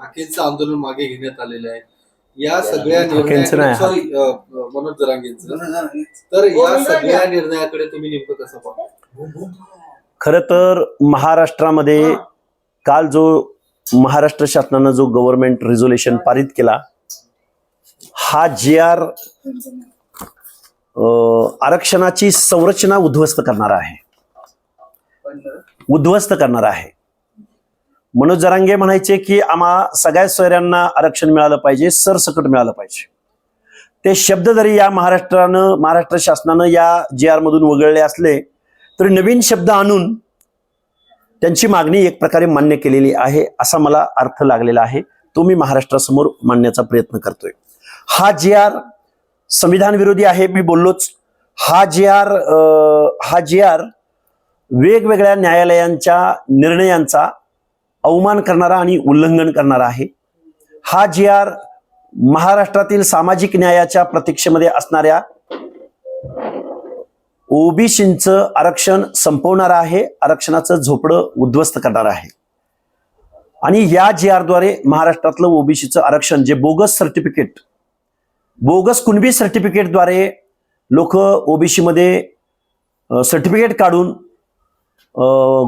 हाकेंचं आंदोलन मागे घेण्यात आलेलं आहे. या सगळ्या सॉरी मनोज जरांगेंचं. तर या सगळ्या निर्णयाकडे तुम्ही नेमकं कसं पाहता? खर तर महाराष्ट्रामध्ये काल जो महाराष्ट्र शासनानं जो गव्हर्नमेंट रिझोल्युशन पारित केला हा जी आर आरक्षणाची संरचना उद्ध्वस्त करणारा आहे. उद्ध्वस्त करणारा आहे. मनोज जरांगे म्हणायचे की आम्हा सगळ्या सोयऱ्यांना आरक्षण मिळालं पाहिजे सरसकट मिळालं पाहिजे. ते शब्द जरी या महाराष्ट्रानं महाराष्ट्र शासनानं या जे आर मधून वगळले असले तरी नवीन शब्द आणून त्यांची मागणी एक प्रकारे मान्य केलेली आहे असा मला अर्थ लागलेला आहे. तो मी महाराष्ट्रासमोर मांडण्याचा प्रयत्न करतोय. हा जे आर संविधान विरोधी आहे मी बोललोच. हा जे आर हा जी आर वेगवेगळ्या न्यायालयांच्या निर्णयांचा अवमान करणारा आणि उल्लंघन करणारा आहे. हा जी आर महाराष्ट्रातील सामाजिक न्यायाच्या प्रतीक्षेमध्ये असणाऱ्या ओबीसींचं आरक्षण संपवणार आहे आरक्षणाचं झोपडं उद्ध्वस्त करणार आहे. आणि या जी आरद्वारे महाराष्ट्रातलं ओबीसीचं आरक्षण जे बोगस सर्टिफिकेट बोगस कुणबी सर्टिफिकेटद्वारे लोक ओबीसीमध्ये सर्टिफिकेट काढून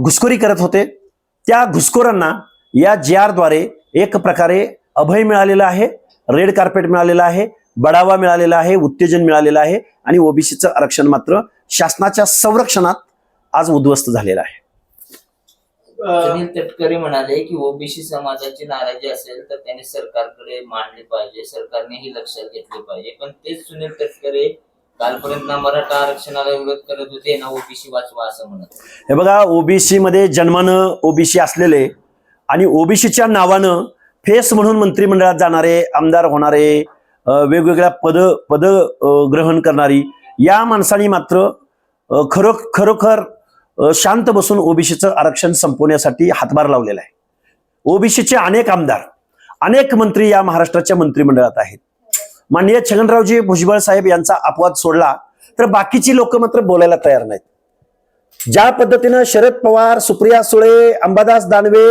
घुसखोरी करत होते. त्या घुसखोरांना या जी आरद्वारे एक प्रकारे अभय मिळालेलं आहे रेड कार्पेट मिळालेलं आहे बढावा मिळालेला आहे उत्तेजन मिळालेलं आहे आणि ओबीसीचं आरक्षण मात्र शासनाच्या संरक्षणात आज उद्ध्वस्त झालेलं आहे. सुनील तटकरे म्हणाले की ओबीसी समाजाची नाराजी असेल तर त्यांनी सरकारकडे मांडली पाहिजे सरकारने ही लक्षात घेतली पाहिजे. पण तेच सुनील तटकरे कालपर्यंत ना मराठा आरक्षणाला विरोध करत होते ना ओबीसी वाचवा असं म्हणत हे बघा ओबीसी मध्ये जन्मानं ओबीसी असलेले आणि ओबीसीच्या नावानं फेस म्हणून मंत्रिमंडळात जाणारे आमदार होणारे वेगवेगळ्या पद पद ग्रहण करणारी या माणसांनी मात्र खरो खरोखर शांत बसून ओबीसीचं आरक्षण संपवण्यासाठी हातभार लावलेला आहे. ओबीसीचे अनेक आमदार अनेक मंत्री या महाराष्ट्राच्या मंत्रिमंडळात आहेत. माननीय छगनरावजी भुजबळ साहेब यांचा अपवाद सोडला तर बाकीची लोक मात्र बोलायला तयार नाहीत. ज्या पद्धतीनं शरद पवार सुप्रिया सुळे अंबादास दानवे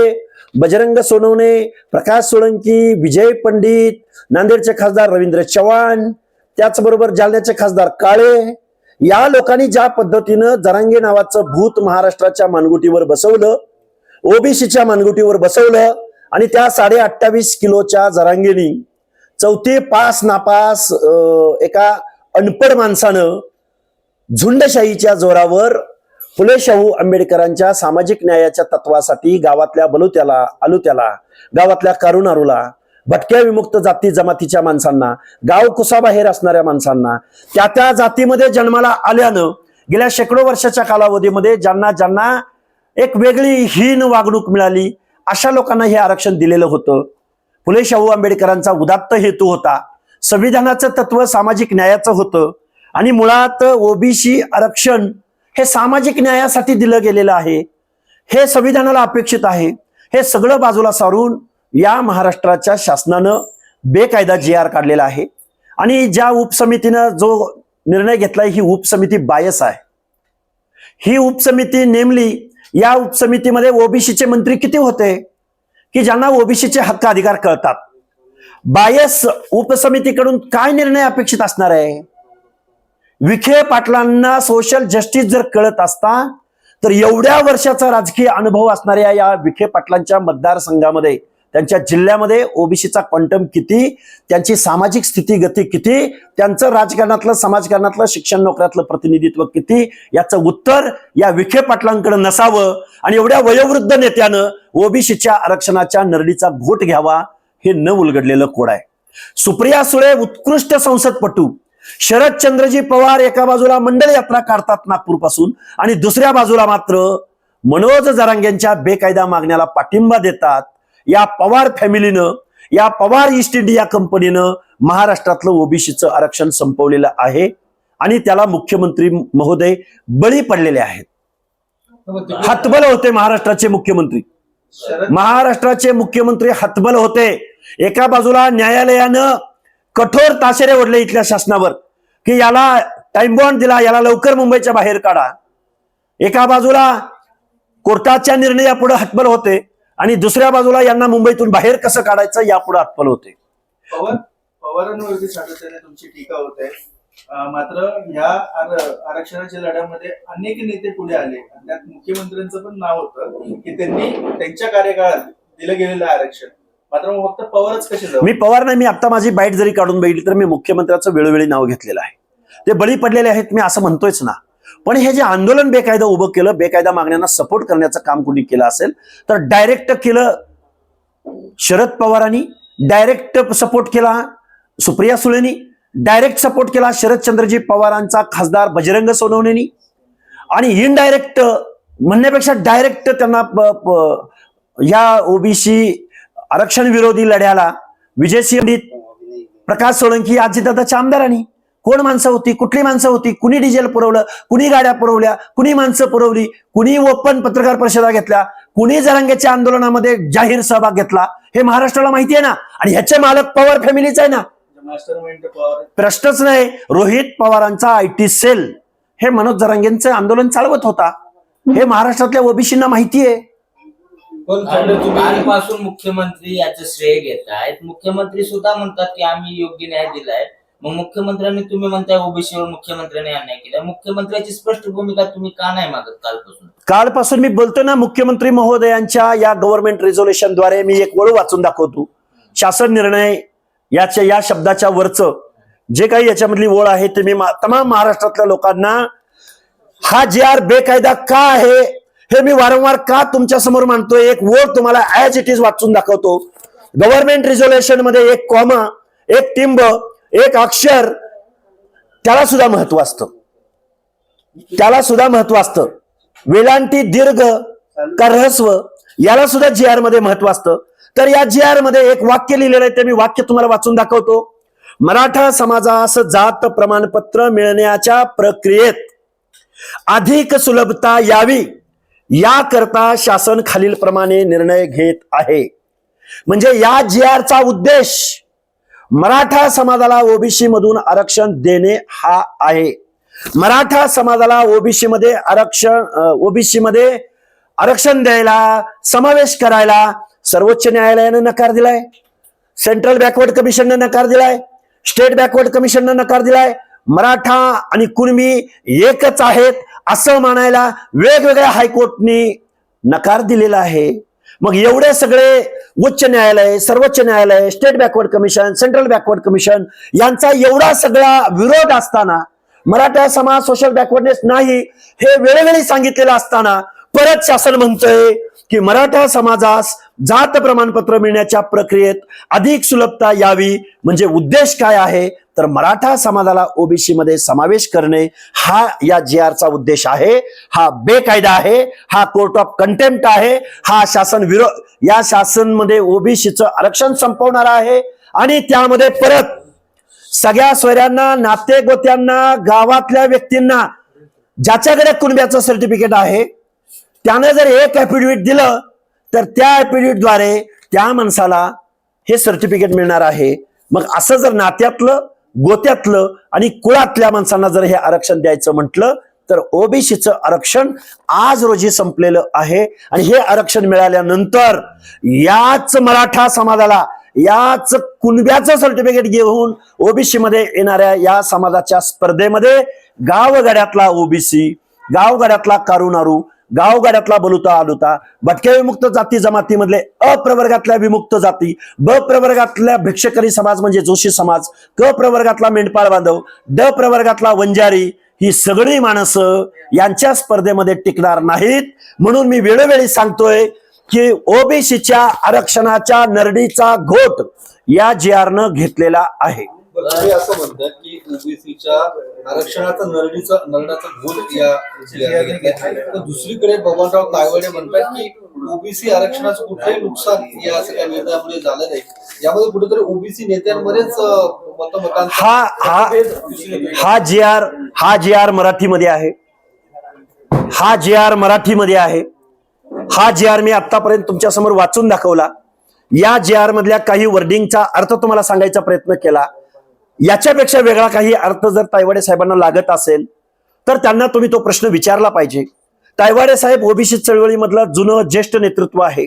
बजरंग सोनवणे प्रकाश सोळंकी विजय पंडित नांदेडचे खासदार रवींद्र चव्हाण त्याचबरोबर जालन्याचे खासदार काळे या लोकांनी ज्या पद्धतीनं जरांगे नावाचं भूत महाराष्ट्राच्या मानगुटीवर बसवलं ओबीसीच्या मानगुटीवर बसवलं आणि त्या साडे अठ्ठावीस किलोच्या जरांगेनी चौथे पास नापास एका अनपड माणसानं झुंडशाहीच्या जोरावर फुले शाहू आंबेडकरांच्या सामाजिक न्यायाच्या तत्वासाठी गावातल्या बलुत्याला आलुत्याला गावातल्या कारुणारूला भटक्या विमुक्त जाती जमातीच्या माणसांना गाव कुसाबाहेर असणाऱ्या माणसांना त्या त्या जातीमध्ये जन्माला आल्यानं गेल्या शेकडो वर्षाच्या कालावधीमध्ये ज्यांना ज्यांना एक वेगळी हीन वागणूक मिळाली अशा लोकांना हे आरक्षण दिलेलं होतं. फुले शाहू आंबेडकरांचा उदात्त हेतू होता. संविधानाचं तत्व सामाजिक न्यायाचं होतं. आणि मुळात ओबीसी आरक्षण हे सामाजिक न्यायासाठी दिलं गेलेलं आहे. हे संविधानाला अपेक्षित आहे. हे सगळं बाजूला सारून या महाराष्ट्राच्या शासनानं बेकायदा जी आर काढलेला आहे. आणि ज्या उपसमितीनं जो निर्णय घेतलाय ही उपसमिती बायस आहे. ही उपसमिती नेमली या उपसमितीमध्ये ओबीसीचे मंत्री किती होते? की ज्यांना ओबीसीचे हक्क अधिकार कळतात. बायस उपसमितीकडून काय निर्णय अपेक्षित असणार आहे? विखे पाटलांना सोशल जस्टिस जर कळत असता तर एवढ्या वर्षाचा राजकीय अनुभव असणाऱ्या या विखे पाटलांच्या मतदारसंघामध्ये त्यांच्या जिल्ह्यामध्ये ओबीसीचा क्वांटम किती त्यांची सामाजिक स्थिती गती किती त्यांचं राजकारणातलं समाजकारणातलं शिक्षण नोकऱ्यातलं प्रतिनिधित्व किती याचं उत्तर या विखे पाटलांकडे नसावं. आणि एवढ्या वयोवृद्ध नेत्यानं ओबीसीच्या आरक्षणाच्या नरडीचा घोट घ्यावा हे न उलगडलेलं कोड आहे. सुप्रिया सुळे उत्कृष्ट संसदपटू. शरदचंद्रजी पवार एका बाजूला मंडळ यात्रा काढतात नागपूरपासून आणि दुसऱ्या बाजूला मात्र मनोज जरांगेंच्या बेकायदा मागण्याला पाठिंबा देतात या पवार फॅमिलीनं या पवार ईस्ट इंडिया कंपनीनं महाराष्ट्रातलं ओबीसीचं आरक्षण संपवलेलं आहे आणि त्याला मुख्यमंत्री महोदय बळी पडलेले आहेत. हतबल होते महाराष्ट्राचे मुख्यमंत्री. महाराष्ट्राचे मुख्यमंत्री हतबल होते. एका बाजूला न्यायालयानं कठोर ताशेरे ओढले इथल्या शासनावर की याला टाइम बॉन्ड दिला याला लवकर मुंबईच्या बाहेर काढा. एका बाजूला कोर्टाच्या निर्णयापुढे हतबल होते. आणि दुसऱ्या बाजूला यांना मुंबईतून बाहेर कसं काढायचं यापुढे अटपल होते. पवार पवारांवरती सातत्याने तुमची टीका होत मात्र या आर- आरक्षणाच्या लढ्यामध्ये अनेक नेते पुढे आले. त्यात मुख्यमंत्र्यांचं पण नाव होतं की त्यांनी त्यांच्या कार्यकाळात दिलं गेलेलं आरक्षण. मात्र मग फक्त पवारच कसे मी पवार नाही मी आता माझी बाईट जरी काढून बघितली तर मी मुख्यमंत्र्याचं वेळोवेळी नाव घेतलेलं आहे. ते बळी पडलेले आहेत मी असं म्हणतोयच ना. पण हे जे आंदोलन बेकायदा उभं केलं बेकायदा मागण्यांना सपोर्ट करण्याचं काम कुणी केलं असेल तर डायरेक्ट केलं शरद पवारांनी डायरेक्ट सपोर्ट केला सुप्रिया सुळेनी डायरेक्ट सपोर्ट केला शरदचंद्रजी पवारांचा खासदार बजरंग सोनवणेनी आणि इनडायरेक्ट म्हणण्यापेक्षा डायरेक्ट त्यांना प- या ओबीसी आरक्षण विरोधी लढ्याला विजयसिंह सिंह प्रकाश सोळंकी अजितदादाच्या आमदारांनी कोण माणसं होती? कुठली माणसं होती? कुणी डिझेल पुरवलं? कुणी गाड्या पुरवल्या? कुणी माणसं पुरवली? कुणी ओपन पत्रकार परिषदा घेतल्या? कुणी जरांगेच्या आंदोलनामध्ये जाहीर सहभाग घेतला? हे महाराष्ट्राला माहिती आहे ना. आणि ह्याचे मालक पवार फॅमिलीच आहे ना. प्रश्नच नाही. रोहित पवारांचा आय टी सेल. हे मनोज जरांगेंचं आंदोलन चालवत होता. हे महाराष्ट्रातल्या ओबीसींना माहिती आहे कालपासून मुख्यमंत्री याचं श्रेय घेत आहेत मुख्यमंत्री सुद्धा म्हणतात की आम्ही योग्य न्याय दिलाय. मग मुख्यमंत्र्यांनी तुम्ही म्हणताय ओबीसीवर मुख्यमंत्र्यांनी अन्याय केला. मुख्यमंत्र्याची स्पष्ट भूमिका तुम्ही का नाही मागत कालपासून? कालपासून मी बोलतो ना मुख्यमंत्री महोदयांच्या या गव्हर्नमेंट रिझोल्युशनद्वारे मी एक वळू वाचून दाखवतो. शासन निर्णय याच्या या शब्दाच्या वरचं जे काही याच्यामधली ओळ आहे ते मी तमाम महाराष्ट्रातल्या लोकांना हा जे आर बेकायदा का आहे हे मी वारंवार का तुमच्यासमोर मांडतोय एक ओळ तुम्हाला ऍज इट इज वाचून दाखवतो. गव्हर्नमेंट रिझोल्युशनमध्ये एक कॉमा एक टिंब एक अक्षर त्याला सुद्धा महत्त्व असतं. त्याला सुद्धा महत्त्व असतं. वेलांटी दीर्घ का ऱ्हस्व याला सुद्धा जी आरमध्ये महत्त्व असतं. तर या जी आरमध्ये एक वाक्य लिहिलेलं आहे ते मी वाक्य तुम्हाला वाचून दाखवतो. मराठा समाजास जात प्रमाणपत्र मिळण्याच्या प्रक्रियेत अधिक सुलभता यावी याकरता शासन खालील प्रमाणे निर्णय घेत आहे. म्हणजे या जी आरचा उद्देश मराठा समाजाला ओबीसी मधून आरक्षण देणे हा आहे. मराठा समाजाला ओबीसी मध्ये आरक्षण ओबीसी मध्ये आरक्षण द्यायला समावेश करायला सर्वोच्च न्यायालयानं नकार दिलाय. सेंट्रल बॅकवर्ड कमिशननं नकार दिलाय. स्टेट बॅकवर्ड कमिशननं नकार दिलाय. मराठा आणि कुणबी एकच आहेत असं मानायला वेगवेगळ्या हायकोर्टनी नकार दिलेला आहे. मग एवढे सगळे उच्च न्यायालय सर्वोच्च न्यायालय state backward commission central backward commission यांचा एवढा सगळा विरोध असताना मराठा समाज सोशल बॅकवर्डनेस नाही हे वेळोवेळी सांगितलेलं असताना परत शासन म्हणतंय की मराठा समाजास जात प्रमाणपत्र मिळण्याच्या प्रक्रियेत अधिक सुलभता यावी म्हणजे उद्देश काय आहे? तर मराठा समाजाला ओबीसी मध्ये समावेश करणे हा या जी आरचा उद्देश आहे. हा बेकायदा आहे. हा कोर्ट ऑफ कंटेम्प्ट आहे. हा शासन विरोध या शासनमध्ये ओबीसीचं आरक्षण संपवणार आहे. आणि त्यामध्ये परत सगळ्या सोयऱ्यांना नाते गोत्यांना गावातल्या व्यक्तींना ज्याच्याकडे कुणब्याचं सर्टिफिकेट आहे त्यानं जर एक ऍफिडेव्हिट दिलं तर त्या ऍफिडेव्हिटद्वारे त्या माणसाला हे सर्टिफिकेट मिळणार आहे. मग असं जर नात्यातलं गोत्यातलं आणि कुळातल्या माणसांना जर हे आरक्षण द्यायचं म्हटलं तर ओबीसीचं आरक्षण आज रोजी संपलेलं आहे. आणि हे आरक्षण मिळाल्यानंतर याच मराठा समाजाला याच कुणब्याचं सर्टिफिकेट घेऊन ओबीसी मध्ये येणाऱ्या या समाजाच्या स्पर्धेमध्ये गावगड्यातला ओबीसी गावगड्यातला कारुनारू गावगाड्यातला बलुता आलुता भटक्या विमुक्त जाती जमातीमधले अप्रवर्गातल्या विमुक्त जाती ब प्रवर्गातल्या भिक्षकरी समाज म्हणजे जोशी समाज क प्रवर्गातला मेंढपाळ बांधव ड प्रवर्गातला वंजारी ही सगळी माणसं यांच्या स्पर्धेमध्ये टिकणार नाहीत. म्हणून मी वेळोवेळी सांगतोय की ओबीसीच्या आरक्षणाच्या नरडीचा घोट या जी आरनं घेतलेला आहे. तुम्ही असं म्हणतात की ओबीसीच्या आरक्षणाचा नरडीचा नरडाचा घोट या. तर दुसरीकडे बबनराव तायवाडे म्हणतात की ओबीसी आरक्षणाचं कुठलंही नुकसान या सगळ्या निर्णयामुळे झालं नाही. यामध्ये कुठेतरी ओबीसी नेत्यांमध्येच मतमतांचा हा हा. हा जी आर हा जी आर मराठीमध्ये आहे. हा जी आर मराठीमध्ये आहे. हा जी आर मी आतापर्यंत तुमच्यासमोर वाचून दाखवला. या जी आर मधल्या काही वर्डिंगचा अर्थ तुम्हाला सांगायचा प्रयत्न केला. याच्यापेक्षा वेगळा काही अर्थ जर तायवाडे साहेबांना लागत असेल तर त्यांना तुम्ही तो प्रश्न विचारला पाहिजे. तायवाडे साहेब ओबीसी चळवळीमधलं जुनं ज्येष्ठ नेतृत्व आहे.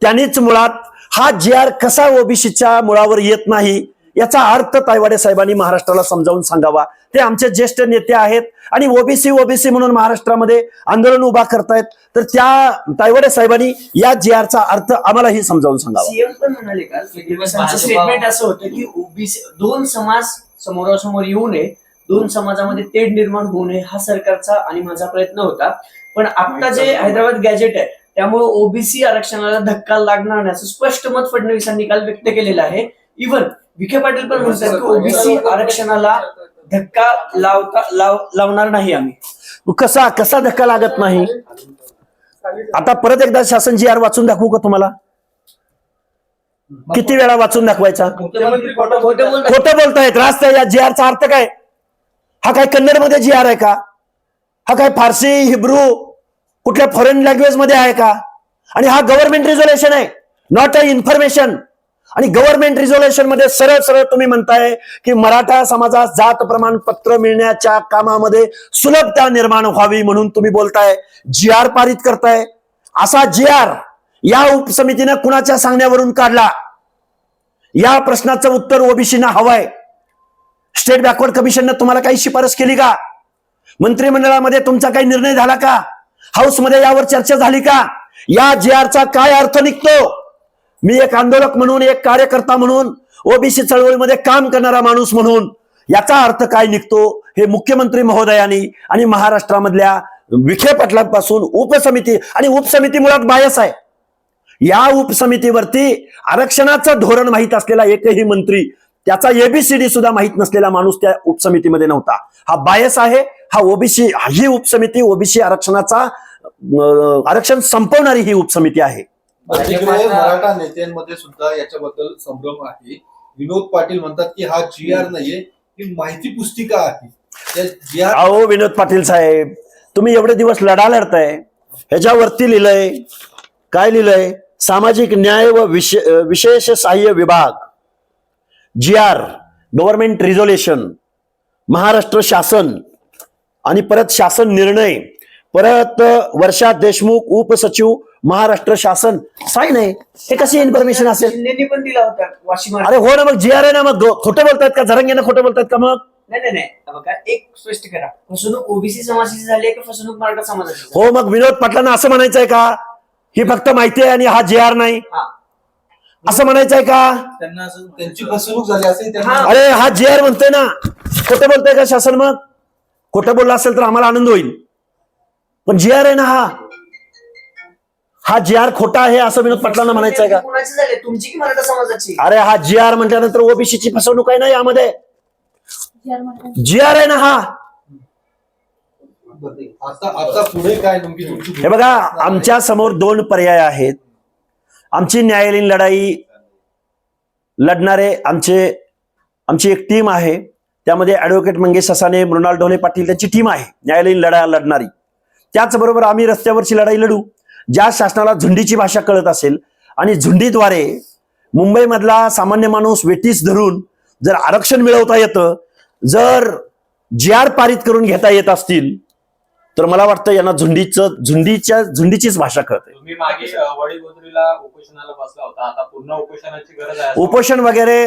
त्यांनीच मुळात हा जी आर कसा ओबीसीच्या मुळावर येत नाही याचा अर्थ तायवाडे साहेबांनी महाराष्ट्राला समजावून सांगावा. ते आमचे ज्येष्ठ नेते आहेत आणि ओबीसी ओबीसी म्हणून महाराष्ट्रामध्ये आंदोलन उभा करतायत. तर त्या तायवाडे साहेबांनी या जे आरचा अर्थ आम्हालाही समजावून सांगावा. सीएम पण म्हणाले की? स्टेटमेंट असं होतं की ओबीसी दोन समाज समोरासमोर येऊ नये दोन समाजामध्ये तेढ निर्माण होऊ नये हा सरकारचा आणि माझा प्रयत्न होता. पण आता जे हैदराबाद गॅजेट आहे त्यामुळे ओबीसी आरक्षणाला धक्का लागणार नाही असं स्पष्ट मत फडणवीसांनी काल व्यक्त केलेलं आहे. इव्हन विखे पाटील पण म्हणतात की ओबीसी आरक्षणाला धक्का लावता लाव- लावणार नाही आम्ही. कसा कसा धक्का लागत नाही? आता परत एकदा शासन जी आर वाचून दाखवू का तुम्हाला? किती वेळा वाचून दाखवायचा? खोटं बोलतायत. रास्ता या जी आरचा अर्थ काय? हा काय कन्नडमध्ये जी आर आहे का? हा काय फारसी हिब्रू कुठल्या फॉरेन लँग्वेजमध्ये आहे का? आणि हा गव्हर्नमेंट रिझोल्युशन आहे. नॉट अ इन्फॉर्मेशन आणि गव्हर्नमेंट रिझोल्युशनमध्ये सरळ सरळ तुम्ही म्हणताय की मराठा समाजास जात प्रमाणपत्र मिळण्याच्या कामामध्ये सुलभता निर्माण व्हावी म्हणून तुम्ही बोलताय जी आर पारित करताय. असा जी आर या उपसमितीनं कुणाच्या सांगण्यावरून काढला? या प्रश्नाचं उत्तर ओबीसीना हवंय. स्टेट बॅकवर्ड कमिशननं तुम्हाला काही शिफारस केली का? मंत्रिमंडळामध्ये तुमचा काही निर्णय झाला का? हाऊसमध्ये यावर चर्चा झाली का? या जी आरचा काय अर्थ निघतो? मी एक आंदोलक म्हणून एक कार्यकर्ता म्हणून ओबीसी चळवळीमध्ये काम करणारा माणूस म्हणून याचा अर्थ काय निघतो हे मुख्यमंत्री महोदयांनी आणि महाराष्ट्रामधल्या विखे पाटलांपासून उपसमिती आणि उपसमिती मुळात बायस आहे. या उपसमितीवरती आरक्षणाचं धोरण माहीत असलेला एकही मंत्री त्याचा एबीसीडी सुद्धा माहीत नसलेला माणूस त्या उपसमितीमध्ये नव्हता. हा बायस आहे हा ओबीसी ही उपसमिती ओबीसी आरक्षणाचा आरक्षण संपवणारी ही उपसमिती आहे. तिकडे मराठा नेत्यांमध्ये सुद्धा याच्याबद्दल संभ्रम आहे. विनोद पाटील म्हणतात की हा जी आर नाहीये ही माहिती पुस्तिका आहे. अहो विनोद पाटील साहेब तुम्ही एवढे दिवस लढा लढताय ह्याच्यावरती लिहिलंय काय लिहिलंय? सामाजिक न्याय व विशेष सहाय्य विभाग G R government resolution Maharashtra शासन आणि परत शासन निर्णय परत वर्षा देशमुख उपसचिव महाराष्ट्र शासन. साईन आहे हे कशी इन्फॉर्मेशन असेल? शिंदेनी पण दिला होता. वाशिम अरे हो ना मग जी आर आहे ना मग खोटं बोलतायत का? झरंगेनं खोटं बोलतायत का मग? नाही नाही नाही. बघा एक स्पष्ट करा. फसवणूक ओबीसी समाजाची झाली आहे का फसवणूक मराठा समाजाची झाली? हो मग विनोद पाटलांना असं म्हणायचंय का? ही फक्त माहिती आहे आणि हा जे आर नाही. हा. असं म्हणायचंय का? त्यांना असं त्यांची फसवणूक झाली असेल त्यांना हा. अरे हा जे आर म्हणतोय ना. खोटं बोलतोय का शासन मग? खोटं बोलला असेल तर आम्हाला आनंद होईल. पण जे आर आहे ना हा. हा जे आर खोटा आहे असं विनोद पाटलांना म्हणायचंय का? कुणाची झाली? तुमची की मराठा समाजाची? अरे हा जी आर म्हटल्यानंतर ओबीसीची फसवणूक आहे ना यामध्ये? जी आर आहे ना हा? आता आता पुढे काय नेमकी तुमची हे बघा आमच्यासमोर दोन पर्याय आहेत. आमची न्यायालयीन लढाई लढणारे आमचे आमची एक टीम आहे. त्यामध्ये ऍडव्होकेट मंगेश हसाने मृणाल ढोले पाटील त्यांची टीम आहे. न्यायालयीन लढा लढणारी. त्याचबरोबर आम्ही रस्त्यावरची लढाई लढू. ज्या शासनाला झुंडीची भाषा कळत असेल आणि झुंडीद्वारे मुंबईमधला सामान्य माणूस वेटीस धरून जर आरक्षण मिळवता येतं जर जी आर पारित करून घेता येत असतील तर मला वाटतं यांना झुंडीचं झुंडीच्या झुंडीचीच भाषा कळते. उपोषण वगैरे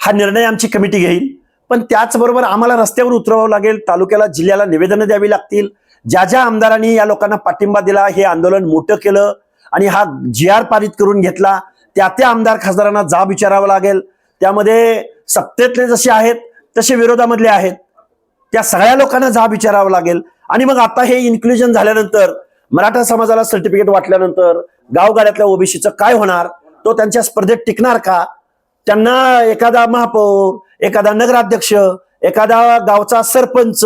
हा निर्णय आमची कमिटी घेईल. पण त्याचबरोबर आम्हाला रस्त्यावर उतरवावं लागेल तालुक्याला जिल्ह्याला निवेदनं द्यावी लागतील. ज्या ज्या आमदारांनी या लोकांना पाठिंबा दिला हे आंदोलन मोठं केलं आणि हा जी आर पारित करून घेतला त्या त्या आमदार खासदारांना जाब विचारावा लागेल. त्यामध्ये सत्तेतले जसे आहेत तसे विरोधामधले आहेत. त्या सगळ्या लोकांना जाब विचारावा लागेल. आणि मग आता हे इन्क्लुजन झाल्यानंतर मराठा समाजाला सर्टिफिकेट वाटल्यानंतर गावगाड्यातल्या ओबीसीचं काय होणार? तो त्यांच्या स्पर्धेत टिकणार का? त्यांना एखादा महापौर एखादा नगराध्यक्ष एखादा गावचा सरपंच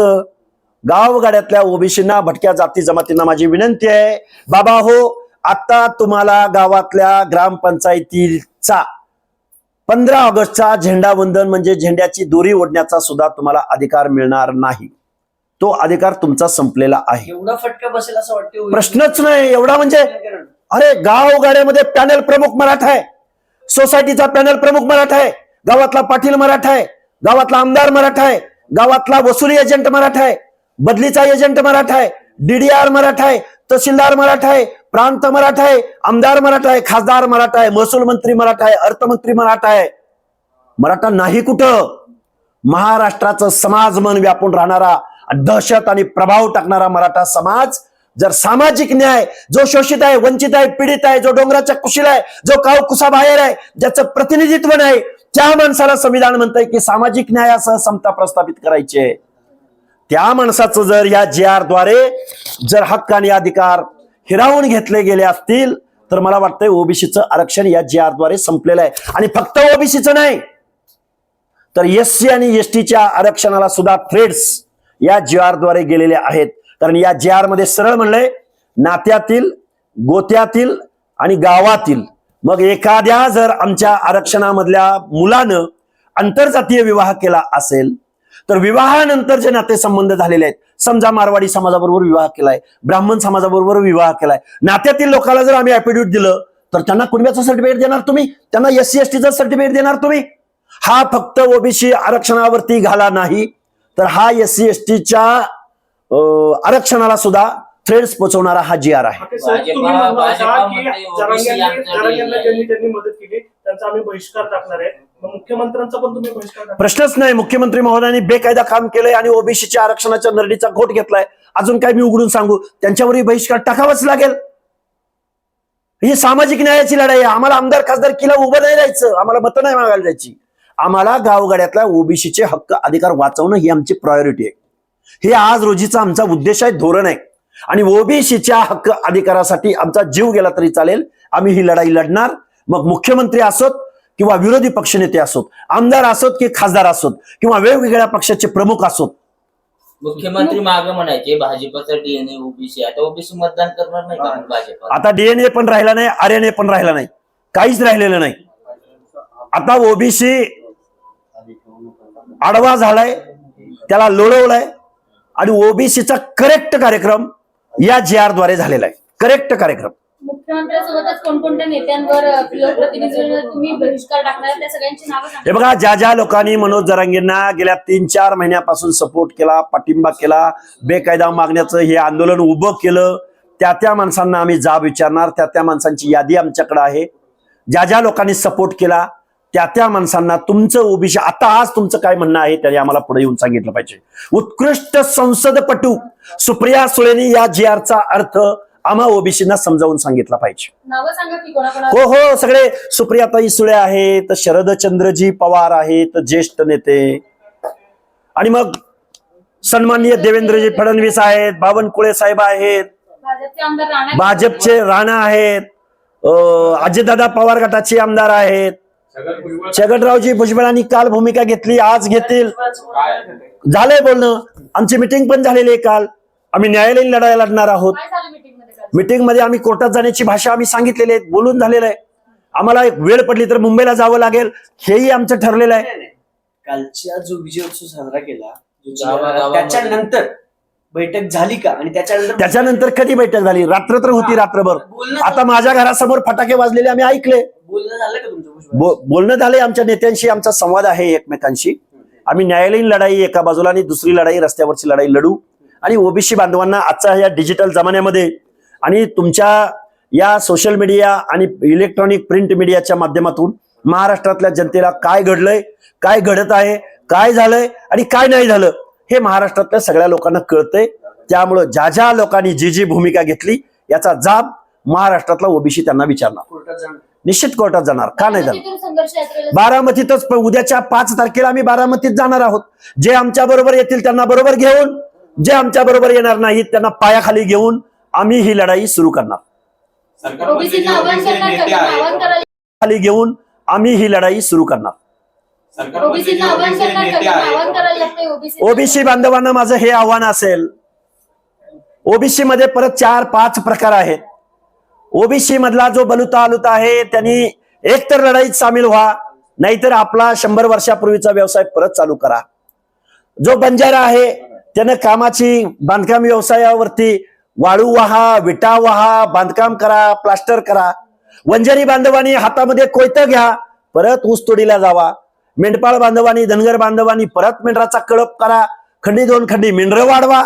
गावगाड्यातल्या ओबीसींना भटक्या जाती जमातींना माझी विनंती आहे. बाबा हो आता तुम्हाला गावातल्या ग्रामपंचायतीचा पंधरा ऑगस्टचा झेंडावंदन म्हणजे झेंड्याची दोरी ओढण्याचा सुद्धा तुम्हाला अधिकार मिळणार नाही. तो अधिकार तुमचा संपलेला आहे. एवढा फटका बसेल असं वाटतं प्रश्नच नाही एवढा म्हणजे अरे गावगाड्यामध्ये पॅनल प्रमुख मराठा आहे. सोसायटीचा पॅनल प्रमुख मराठा आहे. गावातला पाटील मराठा आहे. गावातला आमदार मराठा आहे. गावातला वसुली एजंट मराठा आहे. बदलीचा एजंट मराठा आहे. डीडीआर मराठा आहे तहसीलदार मराठा आहे प्रांत मराठा आहे आमदार मराठा आहे खासदार मराठा आहे महसूल मंत्री मराठा आहे अर्थमंत्री मराठा आहे. मराठा नाही कुठं? महाराष्ट्राचं समाज मन व्यापून राहणारा दहशत आणि प्रभाव टाकणारा मराठा समाज जर सामाजिक न्याय जो शोषित आहे वंचित आहे पीडित आहे जो डोंगराच्या कुशीला आहे जो काव कुसाबाहेर आहे ज्याचं प्रतिनिधित्व नाही त्या माणसाला संविधान म्हणतंय की सामाजिक न्यायासह समता प्रस्थापित करायची आहे. त्या माणसाचं जर या जी आरद्वारे जर हक्क आणि अधिकार हिरावून घेतले गेले असतील तर मला वाटतंय ओबीसीचं आरक्षण या जी आरद्वारे संपलेलं आहे. आणि फक्त ओबीसीचं नाही तर एस सी आणि एस टीच्या आरक्षणाला सुद्धा थ्रेड्स या जी आरद्वारे गेलेले आहेत. कारण या जी आरमध्ये सरळ म्हणलंय नात्यातील गोत्यातील आणि गावातील. मग एखाद्या जर आमच्या आरक्षणामधल्या मुलानं आंतरजातीय विवाह केला असेल तर विवाहानंतर जे नातेसंबंध झालेले आहेत. समजा मारवाडी समाजाबरोबर विवाह केलाय ब्राह्मण समाजाबरोबर विवाह केलाय. नात्यातील लोकांना जर आम्ही ऍफिडेव्हिट दिलं तर त्यांना कुटुंबाचं सर्टिफिकेट देणार तुम्ही? त्यांना एस सी एस टीचं सर्टिफिकेट देणार तुम्ही? हा फक्त ओबीसी आरक्षणावरती घाला नाही. तर हा एस सी एस टीच्या आरक्षणाला सुद्धा थ्रेड्स पोहोचवणारा हा जी आर आहे त्यांचा आम्ही बहिष्कार टाकणार आहे. मुख्यमंत्र्यांचा पण तुम्ही बहिष्कार प्रश्नच नाही. मुख्यमंत्री महोदयांनी बेकायदा काम केलंय आणि ओबीसीच्या आरक्षणाच्या नरडीचा घोट घेतलाय. अजून काय मी उघडून सांगू? त्यांच्यावरही बहिष्कार टाकावाच लागेल. ही सामाजिक न्यायाची लढाई आहे. आम्हाला आमदार खासदार किला उभं नाही राहायचं. आम्हाला मतं नाही मागायला जायची आम्हाला गावगाड्यातल्या ओबीसीचे हक्क अधिकार वाचवणं ही आमची प्रायोरिटी आहे. हे आज रोजीचा आमचा उद्देश आहे धोरण आहे. आणि ओबीसीच्या हक्क अधिकारासाठी आमचा जीव गेला तरी चालेल. आम्ही ही लढाई लढणार. मग मुख्यमंत्री असोत किंवा विरोधी पक्षनेते असोत आमदार असोत की खासदार असोत किंवा वेगवेगळ्या पक्षाचे प्रमुख असोत. मुख्यमंत्री माग म्हणायचे भाजपचा डीएनए ओबीसी आता ओबीसी मतदान करणार नाही का भाजपा? आता डीएनए पण राहिला नाही आरएनए पण राहिला नाही. काहीच राहिलेलं नाही. आता ओबीसी आडवा झालाय त्याला लोळवलाय आणि ओबीसीचा करेक्ट कार्यक्रम या जी आरद्वारे झालेला आहे. करेक्ट कार्यक्रम. मुख्यमंत्र्यांसोबतच कोणकोणत्या नेत्यांवर लोकप्रतिनिधींवर तुम्ही बहिष्कार टाकणार त्या सगळ्यांची नावं हे बघा ज्या ज्या लोकांनी मनोज जरांगेंना गेल्या तीन चार महिन्यापासून सपोर्ट केला पाठिंबा केला बेकायदा मागण्याचं हे आंदोलन उभं केलं त्या त्या माणसांना आम्ही जाब विचारणार त्या त्या माणसांची यादी आमच्याकडे आहे. ज्या ज्या लोकांनी सपोर्ट केला त्या त्या माणसांना तुमचं ओबीसी आता आज तुमचं काय म्हणणं आहे त्याने आम्हाला पुढे येऊन सांगितलं पाहिजे. उत्कृष्ट संसदपटू सुप्रिया सुळेनी या जी आरचा अर्थ आम्हा ओबीसीना समजावून सांगितला पाहिजे. हो हो सगळे सुप्रियाताई सुळे आहेत शरदचंद्रजी पवार आहेत ज्येष्ठ नेते. आणि मग सन्माननीय देवेंद्रजी फडणवीस आहेत बावनकुळे साहेब आहेत भाजपचे राणा आहेत. अजितदादा पवार गटाचे आमदार आहेत. छगनरावजी भुजबळांनी काल भूमिका घेतली आज घेतील. झालंय बोलणं. आमची मिटिंग पण झालेली आहे काल. आम्ही न्यायालयीन लढाई लढणार आहोत. काय झालं मीटिंगमध्ये काल? मीटिंगमध्ये आम्ही कोर्टात जाण्याची भाषा आम्ही सांगितलेली आहे बोलून झालेलं आहे. आम्हाला एक वेळ पडली तर मुंबईला जावं लागेल हेही आमचं ठरलेलं आहे. कालच्या जो विजय उत्सव साजरा केला. त्याच्यानंतर बैठक झाली का? आणि त्याच्यानंतर त्याच्यानंतर कधी बैठक झाली? रात्र तर होती रात्रभर. आता माझ्या घरासमोर फटाके वाजलेले आम्ही ऐकले. बोलणं झालं का तुमचं बोलणं झालंय आमच्या नेत्यांशी आमचा संवाद आहे एकमेकांशी. आम्ही न्यायालयीन लढाई एका बाजूला आणि दुसरी लढाई रस्त्यावरची लढाई लढू. आणि ओबीसी बांधवांना आजच्या या डिजिटल जमान्यामध्ये आणि तुमच्या या सोशल मीडिया आणि इलेक्ट्रॉनिक प्रिंट मीडियाच्या माध्यमातून महाराष्ट्रातल्या जनतेला काय घडलंय काय घडत आहे काय झालंय आणि काय नाही झालं हे महाराष्ट्रातल्या सगळ्या लोकांना कळतंय. त्यामुळं ज्या ज्या लोकांनी जी जी भूमिका घेतली याचा जाब महाराष्ट्रातला ओबीसी त्यांना विचारणार. निश्चित कोर्टात जाणार. का नाही जाणार? यात्रेला बारामतीतच उद्याच्या पाच तारखेला आम्ही बारामतीत जाणार आहोत. जे आमच्या बरोबर येतील त्यांना बरोबर घेऊन जे आमच्या बरोबर येणार नाहीत त्यांना पायाखाली घेऊन आम्ही ही लढाई सुरू करणार. सरकारमध्ये जे ओबीसीचं आव्हान ओबीसी करणार नेते त्यांना आव्हान आहेत करायला खाली घेऊन आम्ही ही लढाई सुरू करणार. सरकारमध्ये ओबीसीचं जे आव्हान ओबीसी बांधवांना माझं हे आव्हान असेल ओबीसी मध्ये परत चार पाच प्रकार आहेत. ओबीसी मधला जो बलुता अलुता आहे त्यांनी एकतर लढाईत सामील व्हा नाहीतर आपला शंभर वर्षापूर्वीचा व्यवसाय परत चालू करा. जो बंजारा आहे त्यानं कामाची बांधकाम व्यवसायावरती वाळू वाहा विटा वाहा बांधकाम करा प्लास्टर करा. वंजरी बांधवानी हातामध्ये कोयतं घ्या परत ऊसतोडीला जावा. मेंढपाळ बांधवानी धनगर बांधवानी परत मेंढराचा कळप करा. खंडी दोन खंडी मेंढरं वाढवा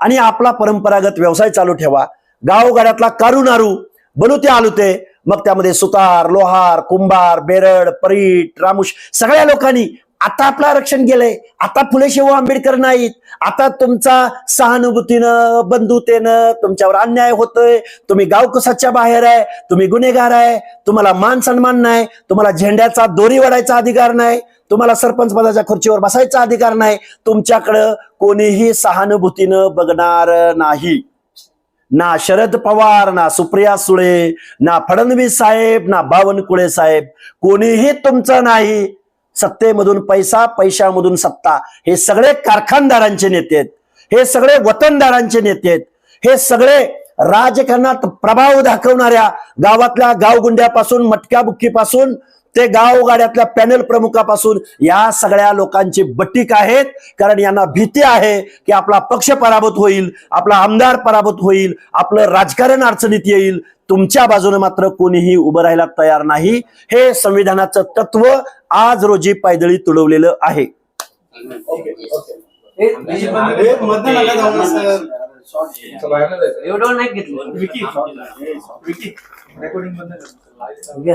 आणि आपला परंपरागत व्यवसाय चालू ठेवा. गावगाड्यातला कारू नारू बलुते आलुते मग त्यामध्ये सुतार लोहार कुंभार बेरड परीट रामुश सगळ्या लोकांनी आता आपलं आरक्षण गेलंय. आता फुले शाहू आंबेडकर नाहीत. आता तुमचा सहानुभूतीनं बंधुतेनं तुमच्यावर अन्याय होतोय. तुम्ही गावकुसाच्या बाहेर आहे. तुम्ही गुन्हेगार आहे. तुम्हाला मान सन्मान नाही. तुम्हाला झेंड्याचा दोरी वडायचा अधिकार नाही. तुम्हाला सरपंच पदाच्या खुर्चीवर बसायचा अधिकार नाही. तुमच्याकडं कोणीही सहानुभूतीनं बघणार नाही. ना शरद पवार ना सुप्रिया सुळे ना फडणवीस साहेब ना बावनकुळे साहेब. कोणीही तुमचं नाही. सत्तेमधून पैसा पैशामधून सत्ता. हे सगळे कारखानदारांचे नेते आहेत. हे सगळे वतनदारांचे नेते आहेत. हे सगळे राजकारणात प्रभाव दाखवणाऱ्या गावातल्या गावगुंड्यापासून मटक्याबुक्कीपासून ते गावगाड्यातल्या पॅनल प्रमुखापासून या सगळ्या लोकांची बटीक आहेत. कारण यांना भीती आहे की आपला पक्ष पराभूत होईल आपला आमदार पराभूत होईल आपलं राजकारण अडचणीत येईल. तुमच्या बाजूने मात्र कोणीही उभं राहायला तयार नाही. हे संविधानाचं तत्व आज रोजी पायदळी तुडवलेलं आहे. नाही